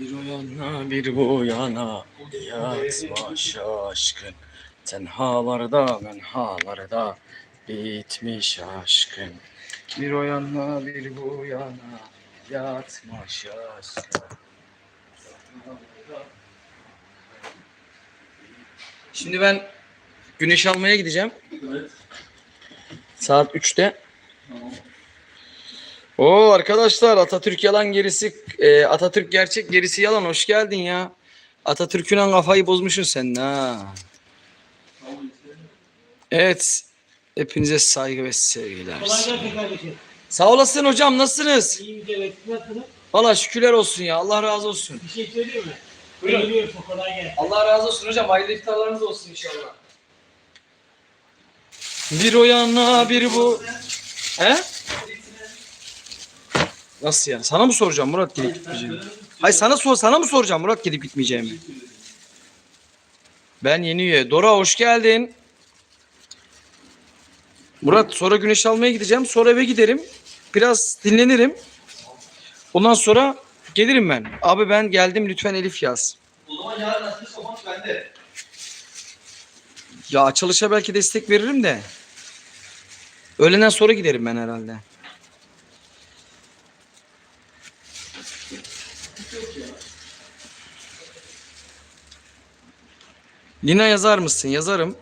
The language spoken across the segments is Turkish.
Bir o yana bir bu yana. Yatma şaşkın Tenhalarda menhalarda bitmiş aşkın. Bir o yana bir bu yana yatma şaşkın Şimdi ben güneş almaya gideceğim. Saat 3'te. Oo arkadaşlar Atatürk yalan gerisi e, Atatürk gerçek gerisi yalan hoş geldin ya. Atatürk'ün kafayı bozmuşsun sen ha. Evet. Hepinize saygı ve sevgiler. Kolay gelsin kardeşim. Sağ olasın hocam nasılsınız? İyi bir evet. Nasılsınız? Valla şükürler olsun ya. Allah razı olsun. Bir şey söyleyeyim mi? Buyurun. Beğeniyorsun kolay gelsin. Allah razı olsun hocam. Hayırlı iftarlarınız olsun inşallah. Bir o yana bir bu. He? Nasıl yani? Sana mı soracağım Murat gidip gitmeyeceğimi? Hayır sana sor sana mı soracağım Murat gidip gitmeyeceğimi? Ben yeni üye. Dora hoş geldin. Murat sonra güneş almaya gideceğim. Sonra eve giderim. Biraz dinlenirim. Ondan sonra gelirim ben. Abi ben geldim lütfen Elif yaz. O zaman yarın açılış maç bende. Ya açılışa belki destek veririm de. Öğleden sonra giderim ben herhalde. Lina yazar mısın? Yazarım.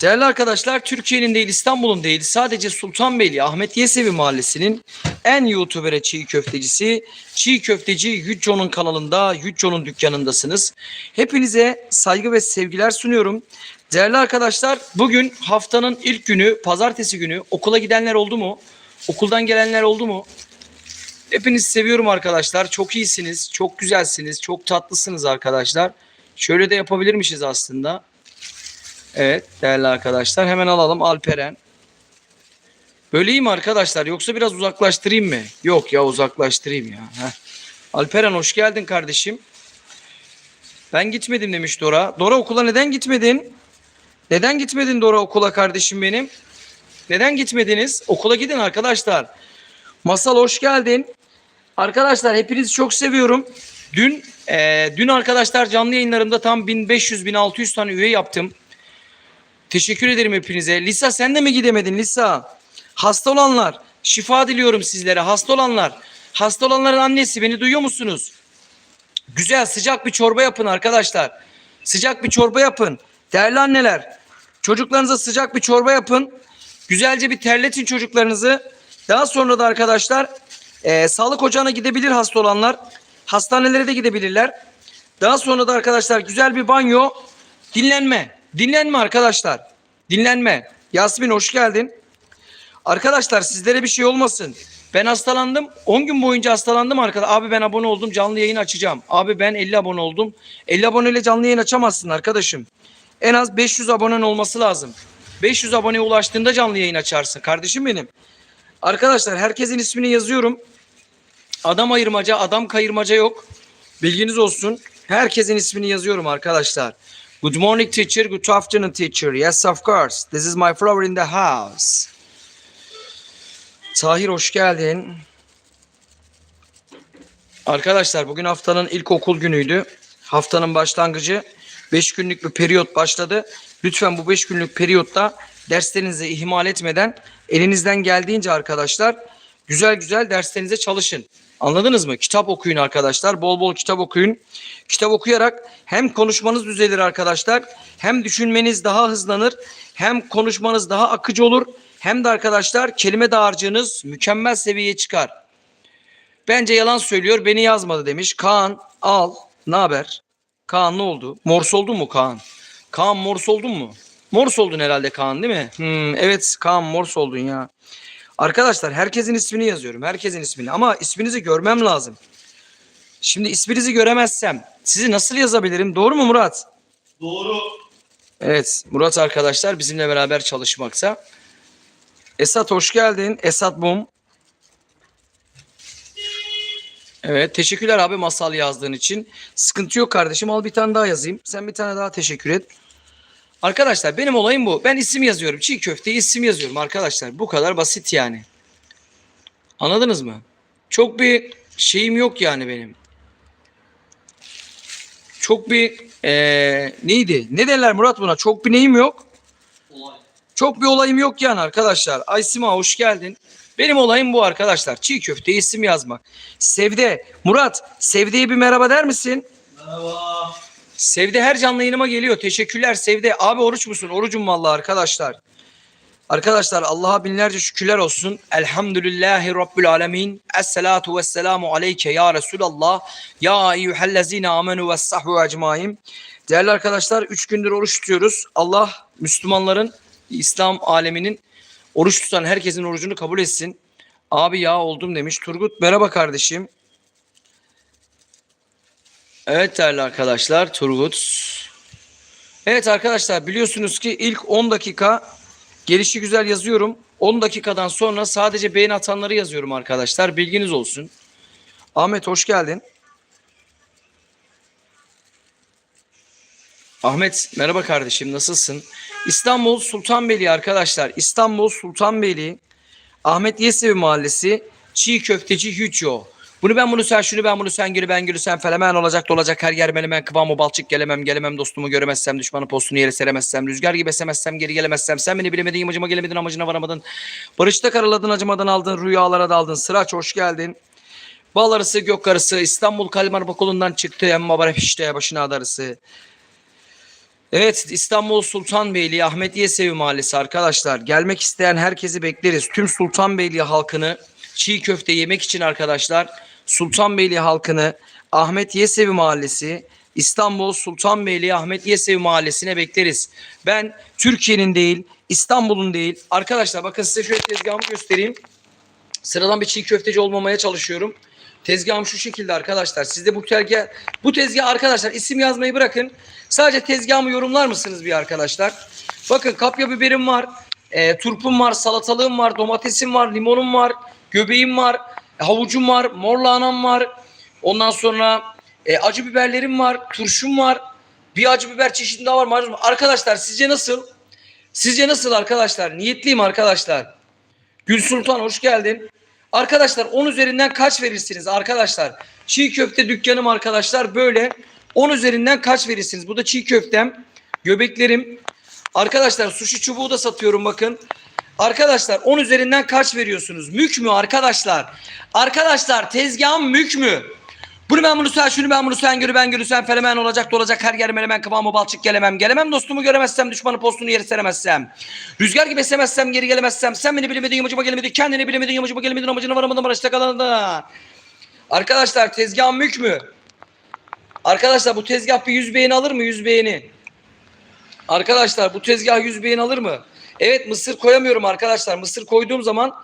Değerli arkadaşlar Türkiye'nin değil İstanbul'un değil sadece Sultanbeyli Ahmet Yesevi Mahallesi'nin en YouTuber'e çiğ köftecisi Çiğ Köfteci Yücco'nun kanalında Yücco'nun dükkanındasınız. Hepinize saygı ve sevgiler sunuyorum. Değerli arkadaşlar bugün haftanın ilk günü pazartesi günü okula gidenler oldu mu? Okuldan gelenler oldu mu? Hepinizi seviyorum arkadaşlar. Çok iyisiniz, çok güzelsiniz, çok tatlısınız arkadaşlar. Şöyle de yapabilirmişiz aslında. Evet değerli arkadaşlar hemen alalım Alperen. Mi arkadaşlar yoksa biraz uzaklaştırayım mı? Yok ya uzaklaştırayım ya. Heh. Alperen hoş geldin kardeşim. Ben gitmedim demiş Dora. Dora okula neden gitmedin? Neden gitmedin Dora okula kardeşim benim? Neden gitmediniz? Okula gidin arkadaşlar. Masal hoş geldin. Arkadaşlar hepinizi çok seviyorum. Dün eee, dün arkadaşlar canlı yayınlarımda tam 1500-1600 tane üye yaptım. Teşekkür ederim hepinize. Lisa sen de mi gidemedin Lisa? Hasta olanlar şifa diliyorum sizlere. Hasta olanlar. Hasta olanların annesi beni duyuyor musunuz? Güzel sıcak bir çorba yapın arkadaşlar. Sıcak bir çorba yapın. Değerli anneler çocuklarınıza sıcak bir çorba yapın. Güzelce bir terletin çocuklarınızı. Daha sonra da arkadaşlar eee, sağlık ocağına gidebilir hasta olanlar. Hastanelere de gidebilirler. Daha sonra da arkadaşlar güzel bir banyo. Dinlenme. Dinlenme arkadaşlar. Dinlenme. Yasmin hoş geldin. Arkadaşlar sizlere bir şey olmasın. Ben hastalandım. 10 gün boyunca hastalandım arkadaşlar. Abi ben abone oldum. Canlı yayın açacağım. Abi ben 50 abone oldum. 50 aboneyle canlı yayın açamazsın arkadaşım. En az 500 abonen olması lazım. 500 aboneye ulaştığında canlı yayın açarsın. Kardeşim benim. Arkadaşlar herkesin ismini yazıyorum. Adam ayırmaca, adam kayırmaca yok. Bilginiz olsun. Herkesin ismini yazıyorum arkadaşlar. Good morning teacher, good afternoon teacher. Yes of course. This is my flower in the house. Tahir hoş geldin. Arkadaşlar bugün haftanın ilk okul günüydü. Haftanın başlangıcı 5 günlük bir periyot başladı. Lütfen bu 5 günlük periyotta derslerinizi ihmal etmeden elinizden geldiğince arkadaşlar güzel güzel derslerinize çalışın. Anladınız mı? Kitap okuyun arkadaşlar. Bol bol kitap okuyun. Kitap okuyarak hem konuşmanız düzelir arkadaşlar, hem düşünmeniz daha hızlanır, hem konuşmanız daha akıcı olur, hem de arkadaşlar kelime dağarcığınız mükemmel seviyeye çıkar. Bence yalan söylüyor, beni yazmadı demiş. Kaan al, ne haber? Kaan ne oldu? Mors oldun mu Kaan? Kaan mors oldun mu? Mors oldun herhalde Kaan değil mi? Hmm, evet Kaan mors oldun ya. Arkadaşlar herkesin ismini yazıyorum. Herkesin ismini ama isminizi görmem lazım. Şimdi isminizi göremezsem sizi nasıl yazabilirim? Doğru mu Murat? Doğru. Evet Murat arkadaşlar bizimle beraber çalışmakta. Esat hoş geldin. Esat Bum. Evet teşekkürler abi masal yazdığın için. Sıkıntı yok kardeşim al bir tane daha yazayım. Sen bir tane daha teşekkür et. Arkadaşlar benim olayım bu. Ben isim yazıyorum. Çiğ köfte isim yazıyorum arkadaşlar. Bu kadar basit yani. Anladınız mı? Çok bir şeyim yok yani benim. çok bir eee, neydi? Ne derler Murat buna? Çok bir neyim yok. Olay. Çok bir olayım yok yani arkadaşlar. Aysima hoş geldin. Benim olayım bu arkadaşlar. Çiğ köfte isim yazmak. Sevde. Murat Sevde'ye bir merhaba der misin? Merhaba. Sevde her canlı yayınıma geliyor. Teşekkürler Sevde. Abi oruç musun? Orucum vallahi arkadaşlar. Arkadaşlar Allah'a binlerce şükürler olsun. Elhamdülillahi Rabbil alemin. Esselatu vesselamu aleyke ya Resulallah. Ya eyyühellezine amenu ve sahbu ecmaim. Değerli arkadaşlar 3 gündür oruç tutuyoruz. Allah Müslümanların, İslam aleminin oruç tutan herkesin orucunu kabul etsin. Abi ya oldum demiş. Turgut merhaba kardeşim. Evet değerli arkadaşlar Turgut. Evet arkadaşlar biliyorsunuz ki ilk 10 dakika gelişi güzel yazıyorum. 10 dakikadan sonra sadece beğeni atanları yazıyorum arkadaşlar. Bilginiz olsun. Ahmet hoş geldin. Ahmet merhaba kardeşim nasılsın? İstanbul Sultanbeyli arkadaşlar. İstanbul Sultanbeyli Ahmet Yesevi Mahallesi Çiğ Köfteci Hücco. Bunu ben bunu sen şunu ben bunu sen gülü ben gülü sen felemen olacak da olacak. Her yer menemen kıvamı balçık gelemem. Gelemem dostumu göremezsem düşmanı postunu yere seremezsem rüzgar gibi esemezsem geri gelemezsem. Sen beni bilemedin imacıma gelemedin amacına varamadın. Barışta karaladın acımadan aldın rüyalara daldın. Sıraç hoş geldin. Bal arısı gök arısı İstanbul Kalmar Bakulu'ndan çıktı. Emma bara işte başına adarısı Evet İstanbul Sultanbeyli Ahmet Yesevi Mahallesi arkadaşlar. Gelmek isteyen herkesi bekleriz. Tüm Sultanbeyli halkını çiğ köfte yemek için arkadaşlar Sultanbeyli halkını Ahmet Yesevi Mahallesi İstanbul Sultanbeyli Ahmet Yesevi Mahallesi'ne bekleriz. Ben Türkiye'nin değil İstanbul'un değil arkadaşlar bakın size şöyle tezgahımı göstereyim. Sıradan bir çiğ köfteci olmamaya çalışıyorum. Tezgahım şu şekilde arkadaşlar. Siz de bu tezgah, bu tezgah arkadaşlar isim yazmayı bırakın. Sadece tezgahımı yorumlar mısınız bir arkadaşlar? Bakın kapya biberim var, e, turpum var, salatalığım var, domatesim var, limonum var, göbeğim var, havucum var, mor lahanam var. Ondan sonra e, acı biberlerim var, turşum var. Bir acı biber çeşidi daha var. maruz- Arkadaşlar sizce nasıl? Sizce nasıl arkadaşlar? Niyetliyim arkadaşlar. Gül Sultan hoş geldin. Arkadaşlar 10 üzerinden kaç verirsiniz arkadaşlar? Çiğ köfte dükkanım arkadaşlar böyle 10 üzerinden kaç verirsiniz? Bu da çiğ köftem, göbeklerim. Arkadaşlar sushi çubuğu da satıyorum bakın. Arkadaşlar 10 üzerinden kaç veriyorsunuz? Mük mü arkadaşlar? Arkadaşlar tezgahım mük mü? Bunu ben bunu sen şunu ben bunu sen görü ben görü sen felemen olacak da olacak her yer menemen kıvamı balçık gelemem. Gelemem dostumu göremezsem düşmanı postunu yeri seremezsem. Rüzgar gibi esemezsem geri gelemezsem. Sen beni bilemedin yamacıma gelemedin kendini bilemedin yamacıma gelemedin amacına varamadın barışta kalanında. Arkadaşlar tezgahım mük mü? Arkadaşlar bu tezgah bir 100 beğeni alır mı 100 beğeni? Arkadaşlar bu tezgah 100 beğeni alır mı? Evet mısır koyamıyorum arkadaşlar. Mısır koyduğum zaman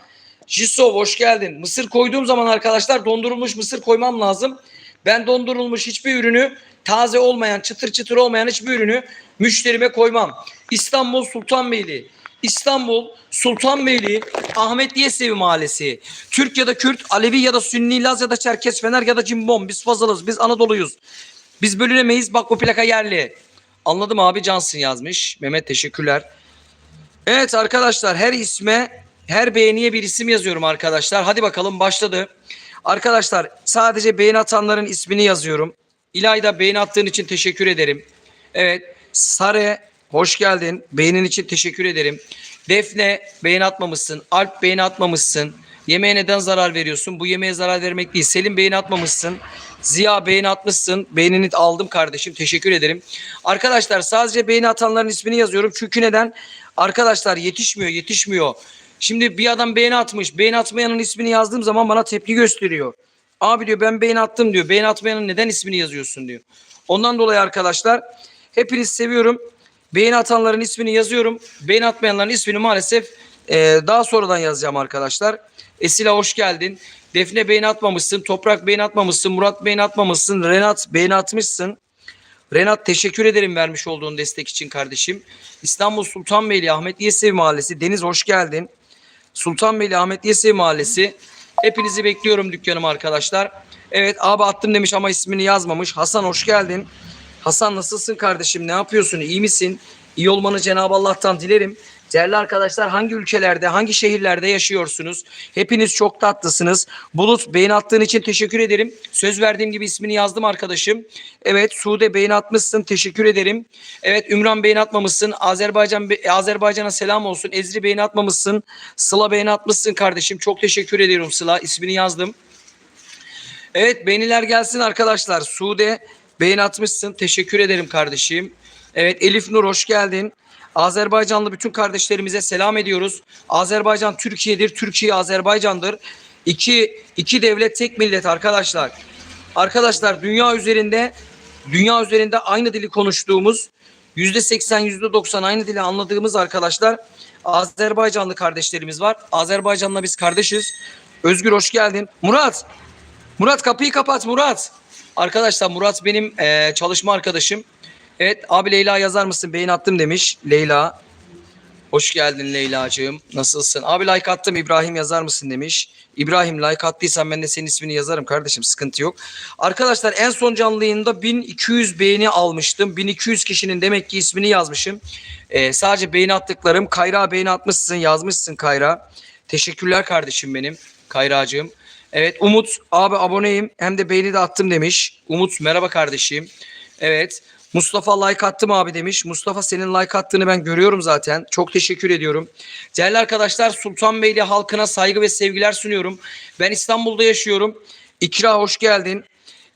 Jisov hoş geldin. Mısır koyduğum zaman arkadaşlar dondurulmuş mısır koymam lazım. Ben dondurulmuş hiçbir ürünü taze olmayan, çıtır çıtır olmayan hiçbir ürünü müşterime koymam. İstanbul Sultanbeyli. İstanbul Sultanbeyli Ahmet Yesevi Mahallesi. Türk ya da Kürt, Alevi ya da Sünni, Laz ya da Çerkes, Fener ya da Cimbom. Biz Fazılız, biz Anadolu'yuz. Biz bölünemeyiz. Bak bu plaka yerli. Anladım abi Cansın yazmış. Mehmet teşekkürler. Evet arkadaşlar her isme her beğeniye bir isim yazıyorum arkadaşlar. Hadi bakalım başladı. Arkadaşlar sadece beğeni atanların ismini yazıyorum. İlayda beğeni attığın için teşekkür ederim. Evet Sare hoş geldin. Beğenin için teşekkür ederim. Defne beğeni atmamışsın. Alp beğeni atmamışsın. Yemeğe neden zarar veriyorsun? Bu yemeğe zarar vermek değil. Selim beğeni atmamışsın. Ziya beğeni atmışsın. Beğenini aldım kardeşim. Teşekkür ederim. Arkadaşlar sadece beğeni atanların ismini yazıyorum. Çünkü neden? Arkadaşlar yetişmiyor, yetişmiyor. Şimdi bir adam beğeni atmış. Beğeni atmayanın ismini yazdığım zaman bana tepki gösteriyor. Abi diyor ben beğeni attım diyor. Beğeni atmayanın neden ismini yazıyorsun diyor. Ondan dolayı arkadaşlar hepinizi seviyorum. Beğeni atanların ismini yazıyorum. Beğeni atmayanların ismini maalesef e, daha sonradan yazacağım arkadaşlar. Esila hoş geldin. Defne beğeni atmamışsın. Toprak beğeni atmamışsın. Murat beğeni atmamışsın. Renat beğeni atmışsın. Renat teşekkür ederim vermiş olduğun destek için kardeşim. İstanbul Sultanbeyli Ahmet Yesevi Mahallesi. Deniz hoş geldin. Sultanbeyli Ahmet Yesevi Mahallesi. Hepinizi bekliyorum dükkanıma arkadaşlar. Evet abi attım demiş ama ismini yazmamış. Hasan hoş geldin. Hasan nasılsın kardeşim? Ne yapıyorsun? İyi misin? İyi olmanı Cenab-ı Allah'tan dilerim. Değerli arkadaşlar hangi ülkelerde, hangi şehirlerde yaşıyorsunuz? Hepiniz çok tatlısınız. Bulut beğeni attığın için teşekkür ederim. Söz verdiğim gibi ismini yazdım arkadaşım. Evet Sude beğeni atmışsın. Teşekkür ederim. Evet Ümran beğeni atmamışsın. Azerbaycan Azerbaycan'a selam olsun. Ezri beğeni atmamışsın. Sıla beğeni atmışsın kardeşim. Çok teşekkür ediyorum Sıla. İsmini yazdım. Evet beğeniler gelsin arkadaşlar. Sude beğeni atmışsın. Teşekkür ederim kardeşim. Evet Elif Nur hoş geldin. Azerbaycanlı bütün kardeşlerimize selam ediyoruz. Azerbaycan Türkiye'dir. Türkiye Azerbaycan'dır. İki, iki devlet tek millet arkadaşlar. Arkadaşlar dünya üzerinde dünya üzerinde aynı dili konuştuğumuz yüzde seksen yüzde doksan aynı dili anladığımız arkadaşlar Azerbaycanlı kardeşlerimiz var. Azerbaycan'la biz kardeşiz. Özgür hoş geldin. Murat Murat kapıyı kapat Murat. Arkadaşlar Murat benim eee, çalışma arkadaşım. Evet abi Leyla yazar mısın? Beğen attım demiş Leyla. Hoş geldin Leyla'cığım. Nasılsın? Abi like attım İbrahim yazar mısın demiş. İbrahim like attıysan ben de senin ismini yazarım kardeşim sıkıntı yok. Arkadaşlar en son canlı yayında 1200 beğeni almıştım. 1200 kişinin demek ki ismini yazmışım. Ee, sadece beğeni attıklarım. Kayra beğeni atmışsın yazmışsın Kayra. Teşekkürler kardeşim benim Kayracığım. Evet Umut abi aboneyim hem de beğeni de attım demiş. Umut merhaba kardeşim. Evet Mustafa like attım abi demiş. Mustafa senin like attığını ben görüyorum zaten. Çok teşekkür ediyorum. Değerli arkadaşlar Sultanbeyli halkına saygı ve sevgiler sunuyorum. Ben İstanbul'da yaşıyorum. İkra hoş geldin.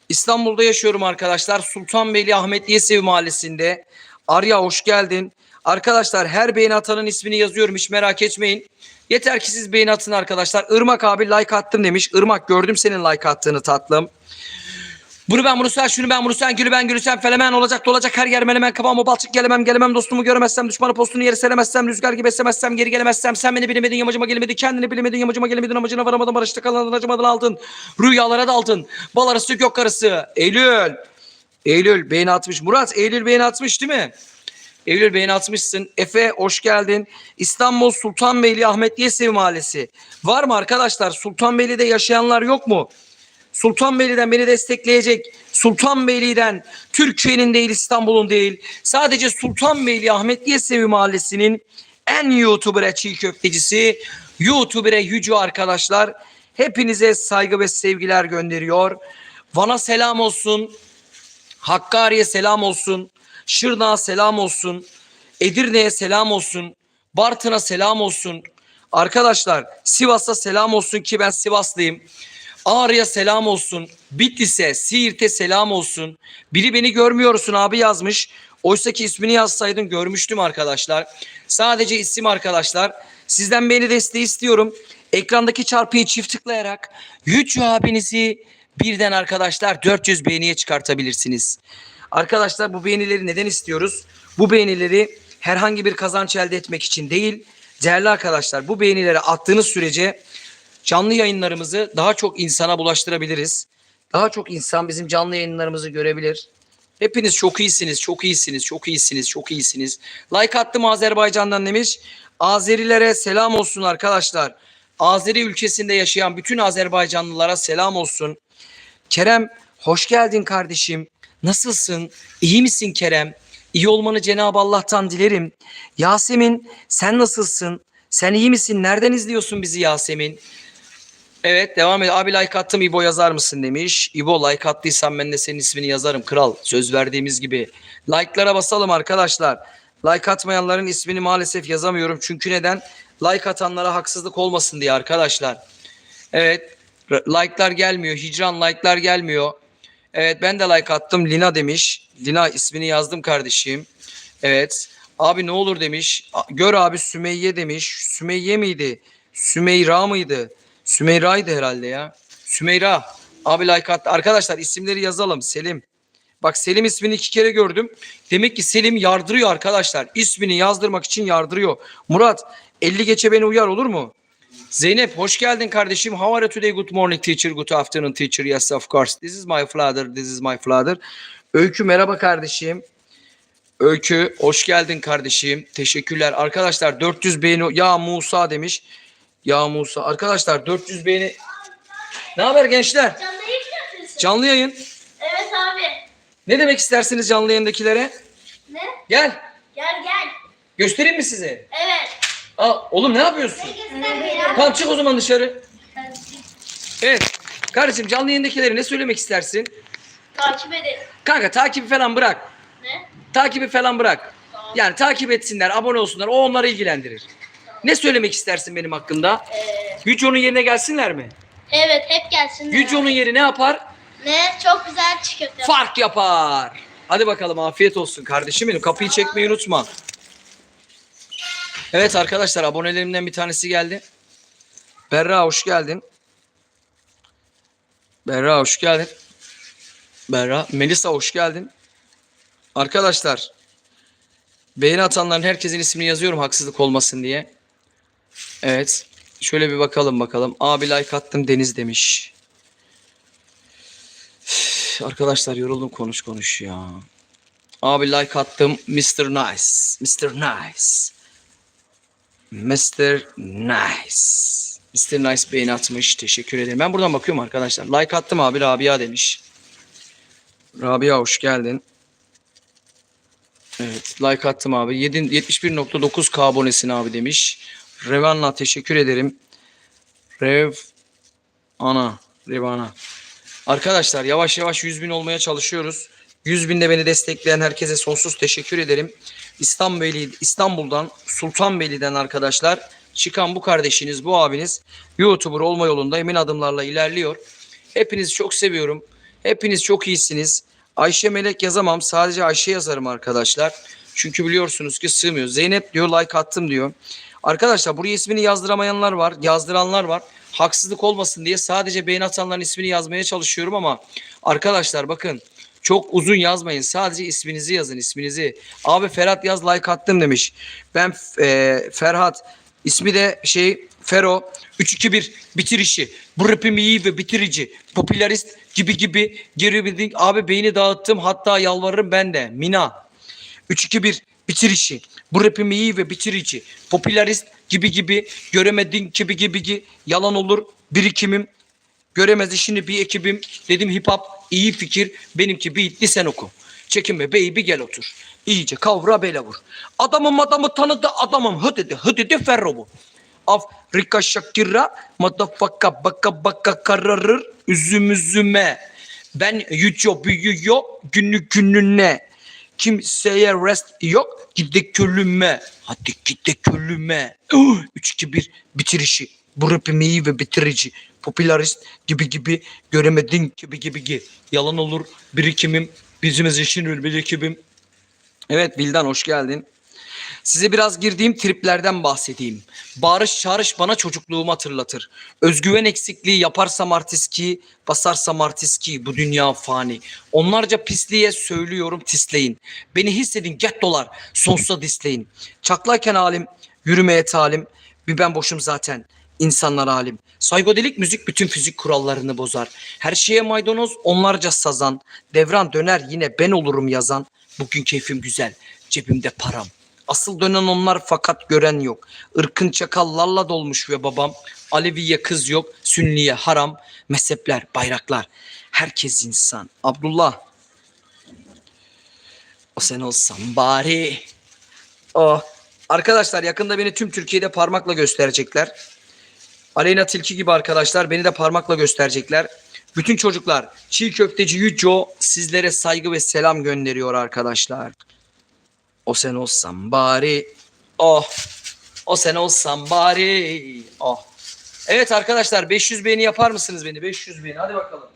İstanbul'da yaşıyorum arkadaşlar. Sultanbeyli Ahmet Yesevi Mahallesi'nde. Arya hoş geldin. Arkadaşlar her beğeni atanın ismini yazıyorum hiç merak etmeyin. Yeter ki siz beğeni atın arkadaşlar. Irmak abi like attım demiş. Irmak gördüm senin like attığını tatlım. Bunu ben bunu sen, şunu ben bunu sen, gülü ben gülü sen, felemen olacak dolacak her yer menemen kafama balçık gelemem gelemem dostumu göremezsem, düşmanı postunu yeri seremezsem, rüzgar gibi esemezsem, geri gelemezsem, sen beni bilemedin yamacıma gelemedin, kendini bilemedin yamacıma gelemedin, amacına varamadın, barışta kalan acımadın aldın, rüyalara daldın, bal arısı yok karısı, Eylül, Eylül beğeni atmış, Murat Eylül beğeni atmış değil mi? Eylül beğeni atmışsın. Efe hoş geldin. İstanbul Sultanbeyli Ahmet Yesevi Mahallesi. Var mı arkadaşlar? Sultanbeyli'de yaşayanlar yok mu? Sultanbeyli'den beni destekleyecek. Sultanbeyli'den Türkiye'nin değil İstanbul'un değil. Sadece Sultanbeyli Ahmet Yesevi Mahallesi'nin en YouTuber'e çiğ köftecisi, YouTuber'e Yücü arkadaşlar. Hepinize saygı ve sevgiler gönderiyor. Van'a selam olsun. Hakkari'ye selam olsun. Şırnak'a selam olsun. Edirne'ye selam olsun. Bartın'a selam olsun. Arkadaşlar Sivas'a selam olsun ki ben Sivaslıyım. Ağrı'ya selam olsun. Bitlis'e, Siirt'e selam olsun. Biri beni görmüyorsun abi yazmış. Oysa ki ismini yazsaydın görmüştüm arkadaşlar. Sadece isim arkadaşlar. Sizden beni desteği istiyorum. Ekrandaki çarpıyı çift tıklayarak Yücü abinizi birden arkadaşlar 400 beğeniye çıkartabilirsiniz. Arkadaşlar bu beğenileri neden istiyoruz? Bu beğenileri herhangi bir kazanç elde etmek için değil. Değerli arkadaşlar bu beğenileri attığınız sürece canlı yayınlarımızı daha çok insana bulaştırabiliriz. Daha çok insan bizim canlı yayınlarımızı görebilir. Hepiniz çok iyisiniz, çok iyisiniz, çok iyisiniz, çok iyisiniz. Like attım Azerbaycan'dan demiş. Azerilere selam olsun arkadaşlar. Azeri ülkesinde yaşayan bütün Azerbaycanlılara selam olsun. Kerem hoş geldin kardeşim. Nasılsın? İyi misin Kerem? İyi olmanı Cenab-ı Allah'tan dilerim. Yasemin sen nasılsın? Sen iyi misin? Nereden izliyorsun bizi Yasemin? Evet devam et. Abi like attım İbo yazar mısın demiş. İbo like attıysan ben de senin ismini yazarım kral. Söz verdiğimiz gibi. Like'lara basalım arkadaşlar. Like atmayanların ismini maalesef yazamıyorum. Çünkü neden? Like atanlara haksızlık olmasın diye arkadaşlar. Evet. Like'lar gelmiyor. Hicran like'lar gelmiyor. Evet ben de like attım. Lina demiş. Lina ismini yazdım kardeşim. Evet. Abi ne olur demiş. Gör abi Sümeyye demiş. Sümeyye miydi? Sümeyra mıydı? Sümeyra'ydı herhalde ya. Sümeyra. Abi like attı. Arkadaşlar isimleri yazalım. Selim. Bak Selim ismini iki kere gördüm. Demek ki Selim yardırıyor arkadaşlar. İsmini yazdırmak için yardırıyor. Murat 50 geçe beni uyar olur mu? Zeynep hoş geldin kardeşim. How are you today? Good morning teacher. Good afternoon teacher. Yes of course. This is my father. This is my father. Öykü merhaba kardeşim. Öykü hoş geldin kardeşim. Teşekkürler. Arkadaşlar 400 beğeni. Ya Musa demiş. Ya Musa. Arkadaşlar 400 beğeni. Ne haber gençler? Canlı yayın yapıyorsun? Canlı yayın. Evet abi. Ne demek istersiniz canlı yayındakilere? Ne? Gel. Gel gel. Göstereyim mi size? Evet. Aa, oğlum ne yapıyorsun? Tamam çık o zaman dışarı. Evet. Kardeşim canlı yayındakileri ne söylemek istersin? Takip edin. Kanka takibi falan bırak. Ne? Takibi falan bırak. Tamam. Yani takip etsinler, abone olsunlar. O onları ilgilendirir. Ne söylemek istersin benim hakkında? Ee, Yüce onun yerine gelsinler mi? evet hep gelsinler. Yüce onun yeri ne yapar? Ne? Çok güzel köfte. Fark yapar. Hadi bakalım afiyet olsun kardeşim benim. Kapıyı çekmeyi unutma. Evet arkadaşlar abonelerimden bir tanesi geldi. Berra hoş geldin. Berra hoş geldin. Berra. Melisa hoş geldin. Arkadaşlar beğeni atanların herkesin ismini yazıyorum haksızlık olmasın diye. Evet. Şöyle bir bakalım bakalım. Abi like attım Deniz demiş. Arkadaşlar yoruldum konuş konuş ya. Abi like attım Mr. Nice. Mr. Nice. Mr. Nice. Mr. Nice beğeni atmış. Teşekkür ederim. Ben buradan bakıyorum arkadaşlar. Like attım abi Rabia demiş. Rabia hoş geldin. Evet like attım abi. 7 71.9k abonesin abi demiş. Revanla teşekkür ederim. Rev ana. Revana. Arkadaşlar yavaş yavaş 100 bin olmaya çalışıyoruz. 100 binde beni destekleyen herkese sonsuz teşekkür ederim. İstanbul'dan, İstanbul'dan Sultanbeyli'den arkadaşlar çıkan bu kardeşiniz, bu abiniz YouTuber olma yolunda emin adımlarla ilerliyor. Hepinizi çok seviyorum. Hepiniz çok iyisiniz. Ayşe Melek yazamam. Sadece Ayşe yazarım arkadaşlar. Çünkü biliyorsunuz ki sığmıyor. Zeynep diyor like attım diyor. Arkadaşlar buraya ismini yazdıramayanlar var. Yazdıranlar var. Haksızlık olmasın diye sadece beğeni atanların ismini yazmaya çalışıyorum ama arkadaşlar bakın çok uzun yazmayın. Sadece isminizi yazın isminizi. Abi Ferhat yaz like attım demiş. Ben e, Ferhat ismi de şey Fero 321 bitirişi. Bu rapim iyi ve bitirici. Popülerist gibi gibi geri bildik. Abi beyni dağıttım hatta yalvarırım ben de. Mina 3-2-1 bitirişi. Bu rapim iyi ve bitirici. Popülerist gibi gibi göremedin gibi gibi gibi yalan olur birikimim. Göremez işini bir ekibim. Dedim hip hop iyi fikir. Benimki beatli sen oku. Çekinme baby gel otur. İyice kavra bele vur. Adamım adamı tanıdı adamım. Hı dedi hı dedi ferro bu. Afrika Shakira motherfucker baka baka kararır üzüm üzüme. Ben yüco büyüyor günü gününe. Kimseye rest yok gide külüme. Hadi gide külüme. 3-2-1 bitirişi. Bu rapim iyi ve bitirici. Popülerist gibi gibi göremedin gibi gibi gibi. Yalan olur birikimim. Bizim için bir ekibim. Evet Vildan hoş geldin. Size biraz girdiğim triplerden bahsedeyim. Bağırış çağrış bana çocukluğumu hatırlatır. Özgüven eksikliği yaparsam artiski, basarsam artiski bu dünya fani. Onlarca pisliğe söylüyorum tisleyin. Beni hissedin gettolar sonsuza disleyin. Çaklayken halim, yürümeye talim. Bir ben boşum zaten. İnsanlar halim. Saygodelik müzik bütün fizik kurallarını bozar. Her şeye maydanoz onlarca sazan. Devran döner yine ben olurum yazan. Bugün keyfim güzel. Cebimde param. Asıl dönen onlar fakat gören yok. Irkın çakallarla dolmuş ve babam. Aleviye kız yok, Sünniye haram. Mezhepler, bayraklar. Herkes insan. Abdullah. O sen olsan bari. Oh. Arkadaşlar yakında beni tüm Türkiye'de parmakla gösterecekler. Aleyna Tilki gibi arkadaşlar beni de parmakla gösterecekler. Bütün çocuklar çiğ köfteci Yüco sizlere saygı ve selam gönderiyor arkadaşlar. O sen olsan bari. Oh. O sen olsan bari. Oh. Evet arkadaşlar 500 beğeni yapar mısınız beni? 500 beğeni hadi bakalım.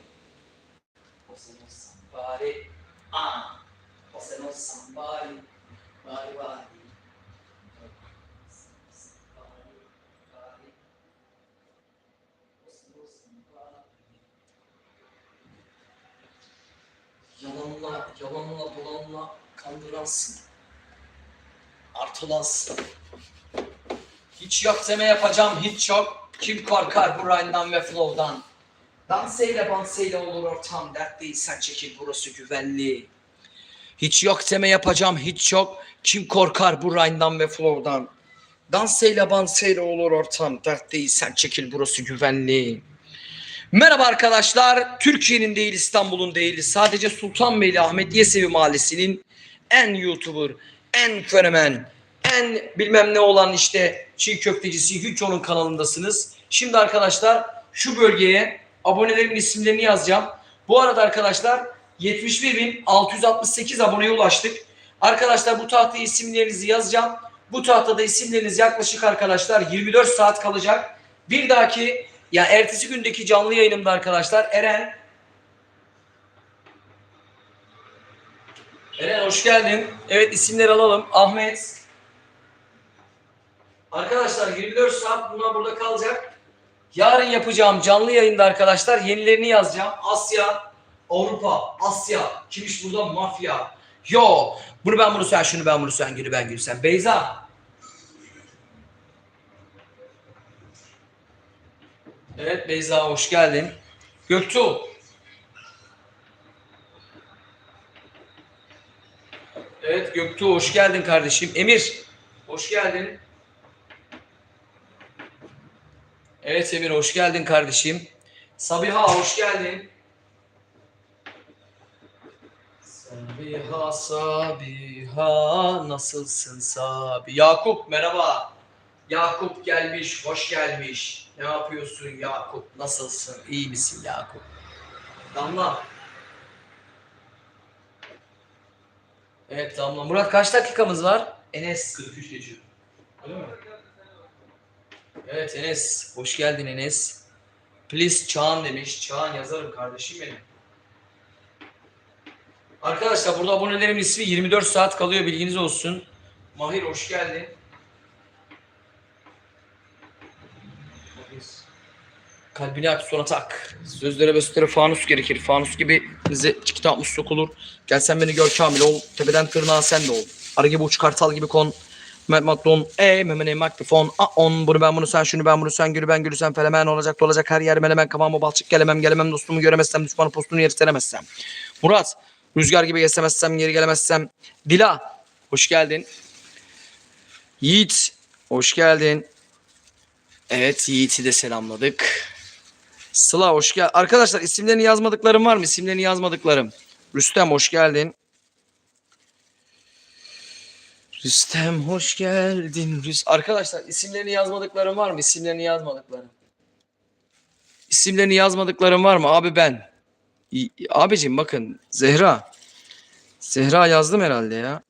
Yalanla, yalanla, dolanla kandıransın. Artılansın. Hiç yok deme yapacağım hiç yok. Kim korkar bu rhyme'dan ve flow'dan? Danseyle banseyle olur ortam. Dert değil sen çekil burası güvenli. Hiç yok deme yapacağım hiç yok. Kim korkar bu rhyme'dan ve flow'dan? Danseyle banseyle olur ortam. Dert değil sen çekil burası güvenli. Merhaba arkadaşlar. Türkiye'nin değil İstanbul'un değil sadece Sultanbeyli Ahmet Yesevi Mahallesi'nin en YouTuber, en fenomen, en bilmem ne olan işte çiğ köftecisi Hüço'nun kanalındasınız. Şimdi arkadaşlar şu bölgeye abonelerimin isimlerini yazacağım. Bu arada arkadaşlar 71.668 aboneye ulaştık. Arkadaşlar bu tahtaya isimlerinizi yazacağım. Bu tahtada isimleriniz yaklaşık arkadaşlar 24 saat kalacak. Bir dahaki ya ertesi gündeki canlı yayınımda arkadaşlar Eren Eren hoş geldin. Evet isimleri alalım. Ahmet. Arkadaşlar 24 saat bunlar burada kalacak. Yarın yapacağım canlı yayında arkadaşlar yenilerini yazacağım. Asya, Avrupa, Asya. Kimmiş burada? Mafya. Yo. Bunu ben bunu sen, şunu ben bunu sen, gülü ben gülü sen. Beyza. Evet Beyza hoş geldin. Göktuğ. Evet Göktuğ hoş geldin kardeşim. Emir hoş geldin. Evet Emir hoş geldin kardeşim. Sabiha hoş geldin. Sabiha Sabiha nasılsın Sabi? Yakup merhaba. Yakup gelmiş, hoş gelmiş. Ne yapıyorsun Yakup? Nasılsın? İyi misin Yakup? Damla. Evet Damla. Murat kaç dakikamız var? Enes. 43 geçiyor. Öyle mi? Evet Enes. Hoş geldin Enes. Please Çağan demiş. Çağan yazarım kardeşim benim. Arkadaşlar burada abonelerimin ismi 24 saat kalıyor bilginiz olsun. Mahir hoş geldin. Kalbini aç sonra tak. Sözlere ve sözlere fanus gerekir. Fanus gibi bize kitapmış sokulur. Gel sen beni gör kamil ol. Tepeden tırnağa sen de ol. Arı gibi uç kartal gibi kon. Matmatlon e memene mikrofon a on bunu ben bunu sen şunu ben bunu sen gülü ben gülü sen felemen olacak da olacak her yer menemen kafamı balçık gelemem gelemem dostumu göremezsem düşmanı postunu yeri seremezsem. Murat rüzgar gibi geçemezsem geri gelemezsem. Dila hoş geldin. Yiğit hoş geldin. Evet Yiğit'i de selamladık. Sıla hoş gel. Arkadaşlar isimlerini yazmadıklarım var mı? İsimlerini yazmadıklarım. Rüstem hoş geldin. Rüstem hoş geldin. Rüs Arkadaşlar isimlerini yazmadıklarım var mı? İsimlerini yazmadıklarım. İsimlerini yazmadıklarım var mı? Abi ben. Abicim bakın Zehra. Zehra yazdım herhalde ya.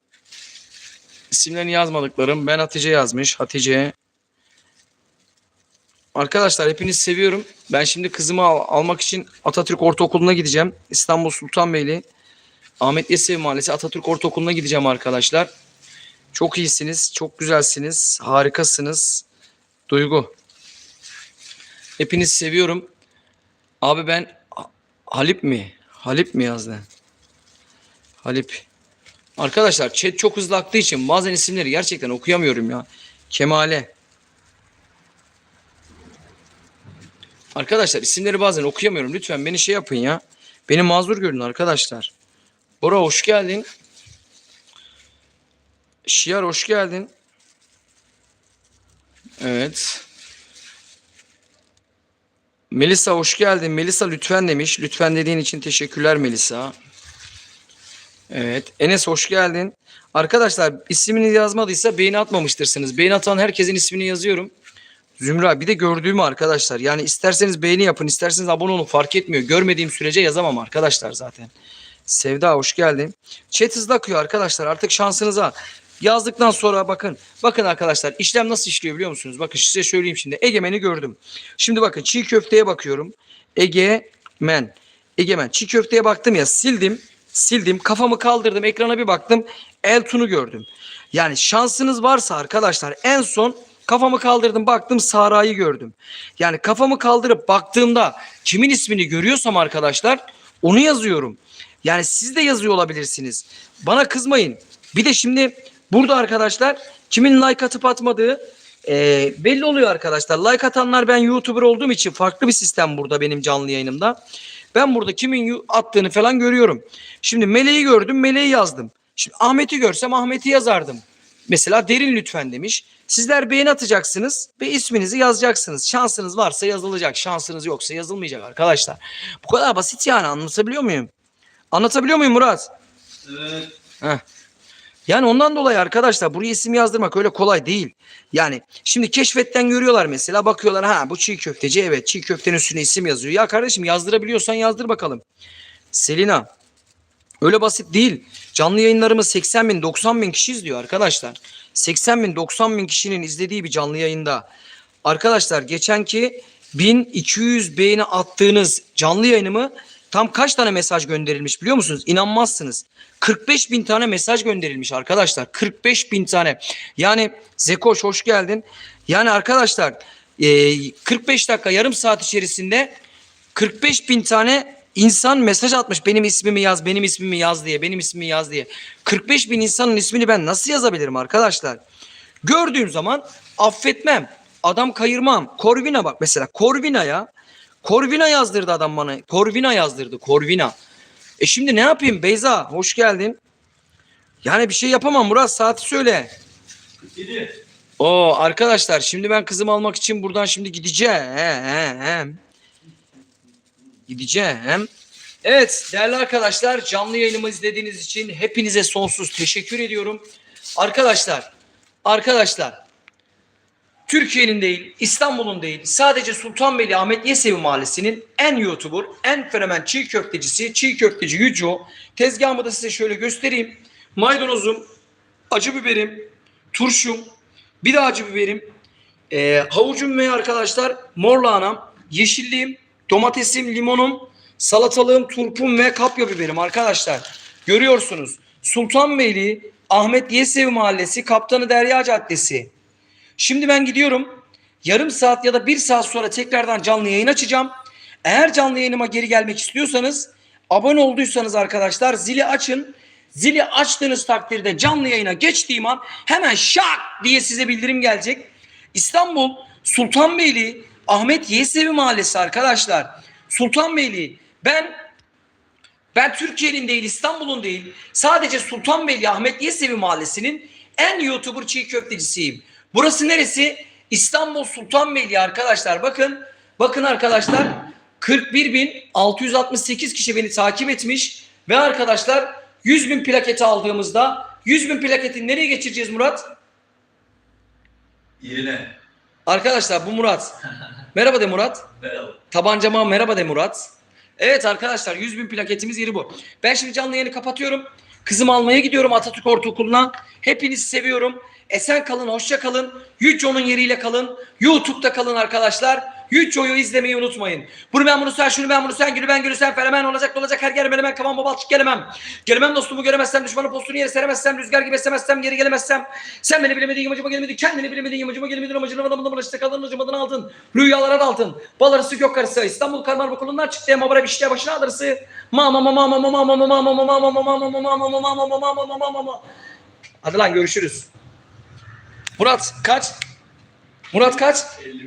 İsimlerini yazmadıklarım. Ben Hatice yazmış. Hatice. Arkadaşlar hepinizi seviyorum. Ben şimdi kızımı al- almak için Atatürk Ortaokulu'na gideceğim. İstanbul Sultanbeyli. Ahmet Yesevi Mahallesi Atatürk Ortaokulu'na gideceğim arkadaşlar. Çok iyisiniz, çok güzelsiniz, harikasınız. Duygu. Hepinizi seviyorum. Abi ben Ha- Halip mi? Halip mi yazdı? Halip. Arkadaşlar chat çok hızlı aktığı için bazen isimleri gerçekten okuyamıyorum ya. Kemale. Arkadaşlar isimleri bazen okuyamıyorum. Lütfen beni şey yapın ya. Beni mazur görün arkadaşlar. Bora hoş geldin. Şiar hoş geldin. Evet. Melisa hoş geldin. Melisa lütfen demiş. Lütfen dediğin için teşekkürler Melisa. Evet. Enes hoş geldin. Arkadaşlar ismini yazmadıysa beğeni atmamıştırsınız. Beğeni atan herkesin ismini yazıyorum. Zümra bir de gördüğümü arkadaşlar. Yani isterseniz beğeni yapın, isterseniz abone olun fark etmiyor. Görmediğim sürece yazamam arkadaşlar zaten. Sevda hoş geldin. Chat hızlı akıyor arkadaşlar. Artık şansınıza. Yazdıktan sonra bakın. Bakın arkadaşlar işlem nasıl işliyor biliyor musunuz? Bakın size söyleyeyim şimdi. Egemen'i gördüm. Şimdi bakın çiğ köfteye bakıyorum. Egemen. Egemen. Çiğ köfteye baktım ya sildim. Sildim. Kafamı kaldırdım. Ekrana bir baktım. Eltun'u gördüm. Yani şansınız varsa arkadaşlar en son kafamı kaldırdım baktım Sara'yı gördüm. Yani kafamı kaldırıp baktığımda kimin ismini görüyorsam arkadaşlar onu yazıyorum. Yani siz de yazıyor olabilirsiniz. Bana kızmayın. Bir de şimdi burada arkadaşlar kimin like atıp atmadığı e, belli oluyor arkadaşlar. Like atanlar ben YouTuber olduğum için farklı bir sistem burada benim canlı yayınımda. Ben burada kimin attığını falan görüyorum. Şimdi Meleği gördüm, Meleği yazdım. Şimdi Ahmet'i görsem Ahmet'i yazardım. Mesela derin lütfen demiş. Sizler beğeni atacaksınız ve isminizi yazacaksınız. Şansınız varsa yazılacak, şansınız yoksa yazılmayacak arkadaşlar. Bu kadar basit yani anlatabiliyor muyum? Anlatabiliyor muyum Murat? Evet. Heh. Yani ondan dolayı arkadaşlar buraya isim yazdırmak öyle kolay değil. Yani şimdi keşfetten görüyorlar mesela bakıyorlar ha bu çiğ köfteci evet çiğ köftenin üstüne isim yazıyor. Ya kardeşim yazdırabiliyorsan yazdır bakalım. Selina öyle basit değil. Canlı yayınlarımız 80 bin 90 bin kişi izliyor arkadaşlar. 80 bin 90 bin kişinin izlediği bir canlı yayında. Arkadaşlar geçenki 1200 beğeni attığınız canlı yayınımı tam kaç tane mesaj gönderilmiş biliyor musunuz? İnanmazsınız. 45 bin tane mesaj gönderilmiş arkadaşlar. 45 bin tane. Yani Zekoş hoş geldin. Yani arkadaşlar e, 45 dakika yarım saat içerisinde 45 bin tane insan mesaj atmış. Benim ismimi yaz, benim ismimi yaz diye, benim ismimi yaz diye. 45 bin insanın ismini ben nasıl yazabilirim arkadaşlar? Gördüğüm zaman affetmem. Adam kayırmam. Corvina bak mesela. Corvina ya. Corvina yazdırdı adam bana. Corvina yazdırdı. Corvina. E şimdi ne yapayım Beyza? Hoş geldin. Yani bir şey yapamam Murat. Saati söyle. 47. Oo arkadaşlar şimdi ben kızımı almak için buradan şimdi gideceğim. Gideceğim. Evet değerli arkadaşlar canlı yayınımı izlediğiniz için hepinize sonsuz teşekkür ediyorum. Arkadaşlar, arkadaşlar Türkiye'nin değil, İstanbul'un değil, sadece Sultanbeyli Ahmet Yesevi Mahallesi'nin en YouTuber, en fenomen çiğ köftecisi, çiğ köfteci Yüco. Tezgahımı da size şöyle göstereyim. Maydanozum, acı biberim, turşum, bir de acı biberim, e, havucum ve arkadaşlar mor lahanam, yeşilliğim, domatesim, limonum, salatalığım, turpum ve kapya biberim arkadaşlar. Görüyorsunuz. Sultanbeyli Ahmet Yesevi Mahallesi, Kaptanı Derya Caddesi. Şimdi ben gidiyorum. Yarım saat ya da bir saat sonra tekrardan canlı yayın açacağım. Eğer canlı yayınıma geri gelmek istiyorsanız abone olduysanız arkadaşlar zili açın. Zili açtığınız takdirde canlı yayına geçtiğim an hemen şak diye size bildirim gelecek. İstanbul Sultanbeyli Ahmet Yesevi Mahallesi arkadaşlar. Sultanbeyli ben ben Türkiye'nin değil İstanbul'un değil sadece Sultanbeyli Ahmet Yesevi Mahallesi'nin en YouTuber çiğ köftecisiyim. Burası neresi? İstanbul Sultanbeyli arkadaşlar. Bakın bakın arkadaşlar 41.668 kişi beni takip etmiş ve arkadaşlar 100 bin plaketi aldığımızda 100 bin plaketi nereye geçireceğiz Murat? Yerine. Arkadaşlar bu Murat. Merhaba de Murat. Merhaba. Tabancama merhaba de Murat. Evet arkadaşlar 100 bin plaketimiz yeri bu. Ben şimdi canlı yayını kapatıyorum. Kızımı almaya gidiyorum Atatürk Ortaokulu'na. Hepinizi seviyorum. Esen kalın, hoşça kalın. Yüco'nun yeriyle kalın. YouTube'da kalın arkadaşlar. Yüco'yu izlemeyi unutmayın. Bunu ben bunu sen, şunu ben bunu sen, günü ben günü sen, felemen olacak olacak her gelemem, hemen kaman babalçık gelemem. Gelemem dostumu göremezsem, düşmanın postunu yere seremezsem, rüzgar gibi esemezsem, geri gelemezsem. Sen beni bilemediğin yamacıma gelemedin, kendini bilemediğin yamacıma gelemedin, amacına adamından bulaştı, kalın acımadan aldın. Rüyalara daldın. Bal arısı gök arısı, İstanbul karman bakulundan çıktı, mabara bir başına alırsı. Mama mama mama mama mama mama mama mama mama mama mama mama mama mama mama mama Hadi lan görüşürüz. Murat kaç? Murat kaç? 50